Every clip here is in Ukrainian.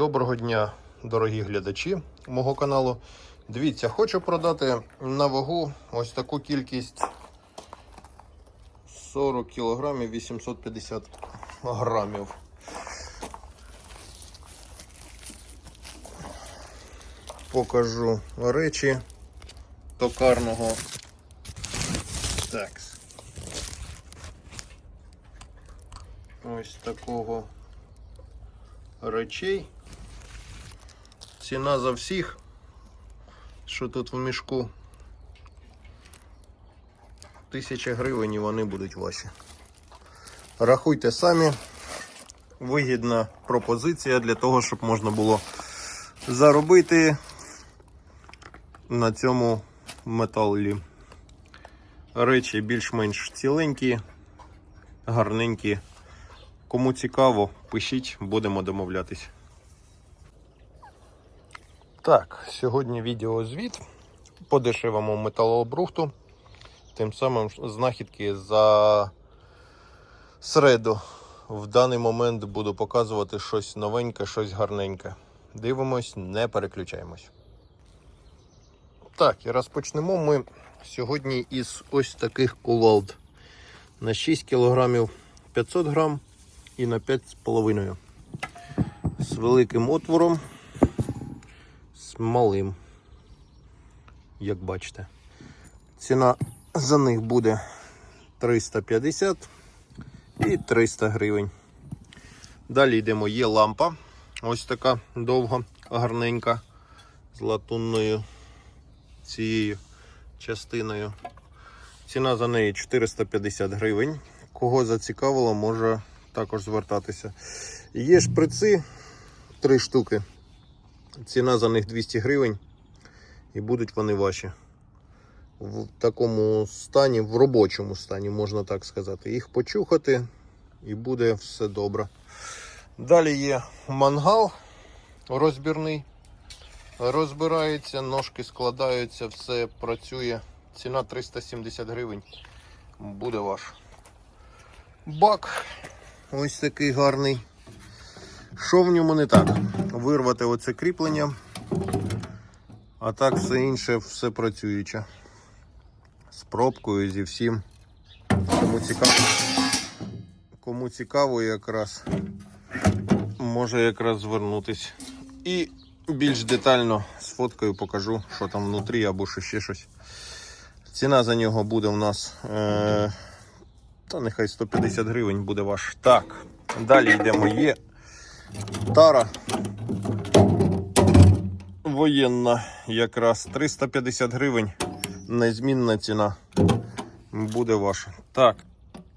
Доброго дня, дорогі глядачі мого каналу. Дивіться, хочу продати на вагу ось таку кількість 40 кілограмів 850 грамів. Покажу речі токарного. Так. Ось такого речей. Ціна за всіх, що тут в мішку. Тисяча гривень і вони будуть ваші. Рахуйте самі. Вигідна пропозиція для того, щоб можна було заробити на цьому металі. Речі більш-менш ціленькі, гарненькі. Кому цікаво, пишіть, будемо домовлятись. Так, сьогодні відеозвіт по дешевому металообрухту. Тим самим знахідки за середу. В даний момент буду показувати щось новеньке, щось гарненьке. Дивимось, не переключаємось. Так, і розпочнемо ми сьогодні із ось таких кувалд. На 6 кг 500 грам і на 5,5 з великим отвором, малим, як бачите. Ціна за них буде 350 і 300 гривень. Далі йдемо, є лампа. Ось така довга, гарненька, з латунною цією частиною. Ціна за неї 450 гривень. Кого зацікавило, може також звертатися. Є шприци, три штуки. Ціна за них 200 гривень. І будуть вони ваші. В такому стані, в робочому стані, можна так сказати. Їх почухати і буде все добре. Далі є мангал розбірний. Розбирається, ножки складаються, все працює. Ціна 370 гривень. Буде ваш. Бак ось такий гарний. Що в ньому не так? Вирвати оце кріплення, а так все інше, все працююче. З пробкою, зі всім. Кому цікаво, кому цікаво якраз може якраз звернутись. І більш детально з фоткою покажу, що там внутрі або що ще щось. Ціна за нього буде у нас. Е- та нехай 150 гривень буде ваш. Так, далі йдемо. Є тара воєнна, якраз 350 гривень. Незмінна ціна буде ваша. Так,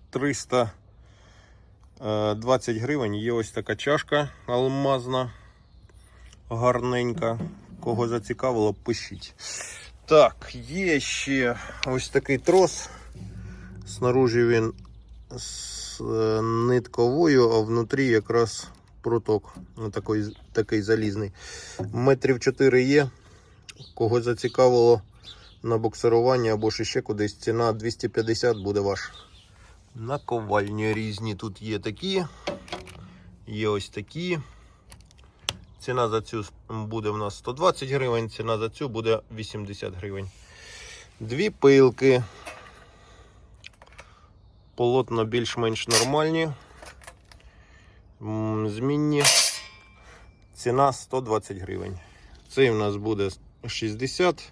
320 гривень. Є ось така чашка алмазна, гарненька. Кого зацікавило, пишіть. Так, є ще ось такий трос. Снаружи він з е, нитковою, а внутрі якраз проток. Ну, такий, такий залізний. Метрів 4 є. Кого зацікавило на боксирування або ще кудись, ціна 250 буде ваш. Наковальні різні тут є такі. Є ось такі. Ціна за цю буде в нас 120 гривень, ціна за цю буде 80 гривень. Дві пилки. Полотна більш-менш нормальні. Змінні. Ціна 120 гривень. Цей у нас буде 60.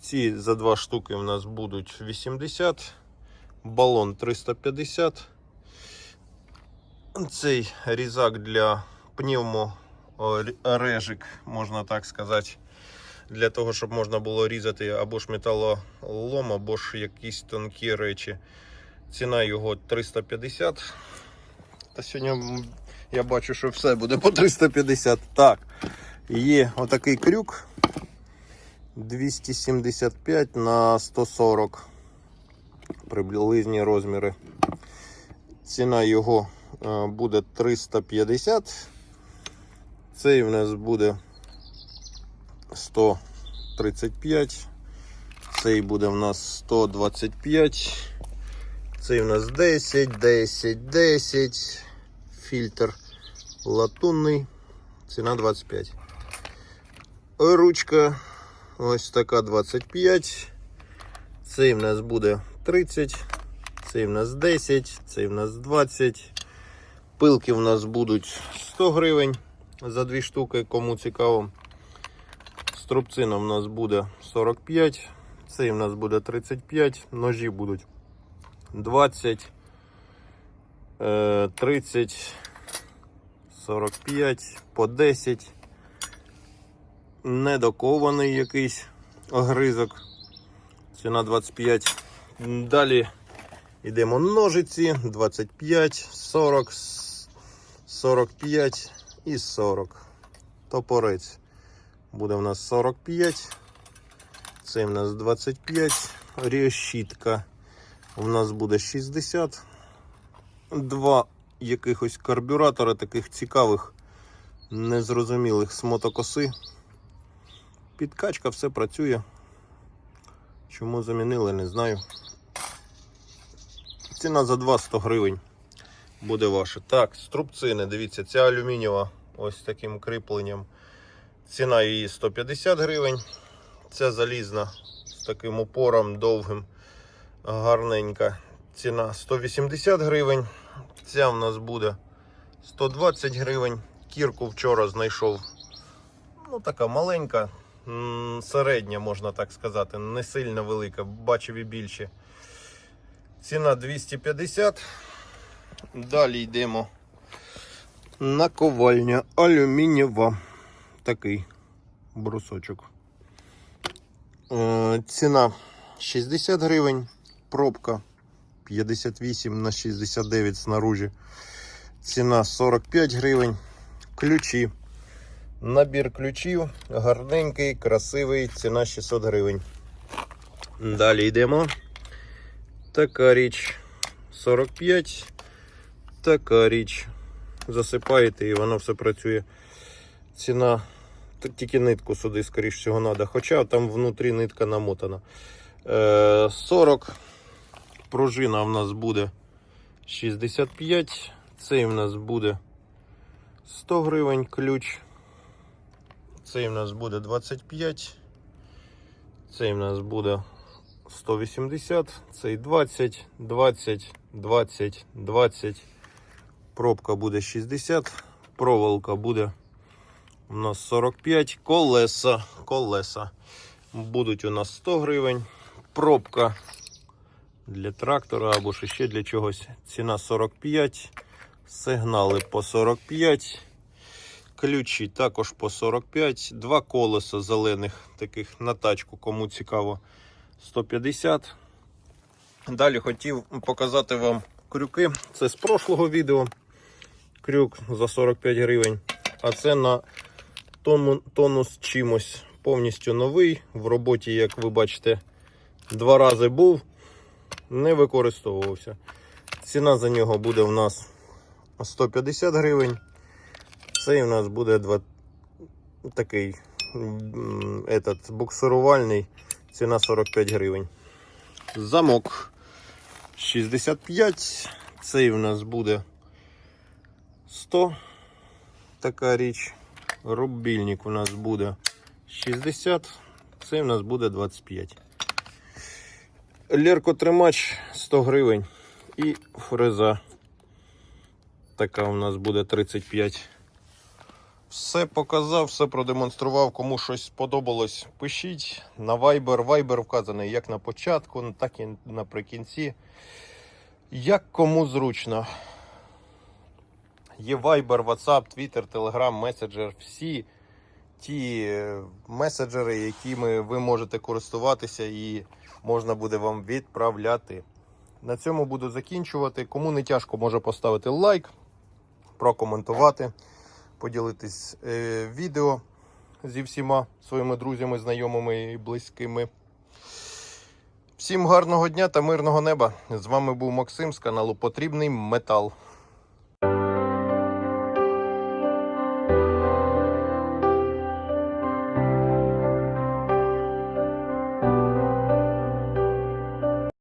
Ці за два штуки у нас будуть 80. Балон 350. Цей різак для пневмо режик, можна так сказати. Для того, щоб можна було різати або ж металолом, або ж якісь тонкі речі. Ціна його 350. Та сьогодні я бачу, що все буде по 350. Так, є отакий крюк 275 на 140 приблизні розміри. Ціна його е, буде 350. Цей в нас буде 135. Цей буде в нас 125. Цей у нас 10, 10, 10. Фільтр латунний. ціна 25. Ручка ось така 25. Цей в нас буде 30. Цей в нас 10, цей в нас 20. Пилки в нас будуть 100 гривень за дві штуки, кому цікаво. Струбцина в нас буде 45, цей в нас буде 35, ножі будуть 20, е, 30, 45, по 10. Недокований якийсь огризок. Ціна 25. Далі йдемо ножиці 25, 40, 45 і 40. Топорець буде в нас 45. Це в нас 25. Решітка у нас буде 60. Два якихось карбюратора таких цікавих, незрозумілих з мотокоси. Підкачка все працює. Чому замінили, не знаю. Ціна за 2 100 гривень буде ваша. Так, струбцини, дивіться, ця алюмінієва ось таким кріпленням. Ціна її 150 гривень. Ця залізна з таким упором довгим, гарненька. Ціна 180 гривень. Ця в нас буде 120 гривень. Кірку вчора знайшов. Ну, така маленька, середня, можна так сказати, не сильно велика, бачив і більше. Ціна 250. Далі йдемо. Наковальня алюмінієва. Такий брусочок. Е, Ціна 60 гривень. Пробка 58 на 69 снаружи. Ціна 45 гривень. Ключі. Набір ключів гарненький, красивий, ціна 600 гривень. Далі йдемо. Така річ 45. Така річ. Засипаєте і воно все працює. Ціна тільки нитку сюди, скоріш всього, треба. Хоча там внутрі нитка намотана. Е, 40. Пружина в нас буде 65. Цей в нас буде 100 гривень ключ. Цей в нас буде 25. Цей в нас буде 180, цей 20, 20, 20, 20. Пробка буде 60, проволока буде у нас 45, колеса, колеса будуть у нас 100 гривень. Пробка для трактора або ще для чогось. Ціна 45, сигнали по 45. Ключі також по 45, два колеса зелених, таких на тачку, кому цікаво, 150. Далі хотів показати вам крюки. Це з прошлого відео. Крюк за 45 гривень. А це на тонну, тонну з чимось. Повністю новий. В роботі, як ви бачите, два рази був, не використовувався. Ціна за нього буде в нас 150 гривень. Цей у нас буде два... такий этот, буксирувальний. Ціна 45 гривень. Замок 65. Цей у нас буде 100. Така річ. Рубільник у нас буде 60. Цей у нас буде 25. Леркотримач 100 гривень. І фреза. Така у нас буде 35. Все показав, все продемонстрував. Кому щось сподобалось, пишіть на Viber. Viber вказаний як на початку, так і наприкінці. Як кому зручно. Є Viber, WhatsApp, Twitter, Telegram, Messenger. Всі ті е, меседжери, якими ви можете користуватися і можна буде вам відправляти. На цьому буду закінчувати. Кому не тяжко, може поставити лайк, прокоментувати поділитись е, відео зі всіма своїми друзями, знайомими і близькими. Всім гарного дня та мирного неба! З вами був Максим з каналу Потрібний Метал.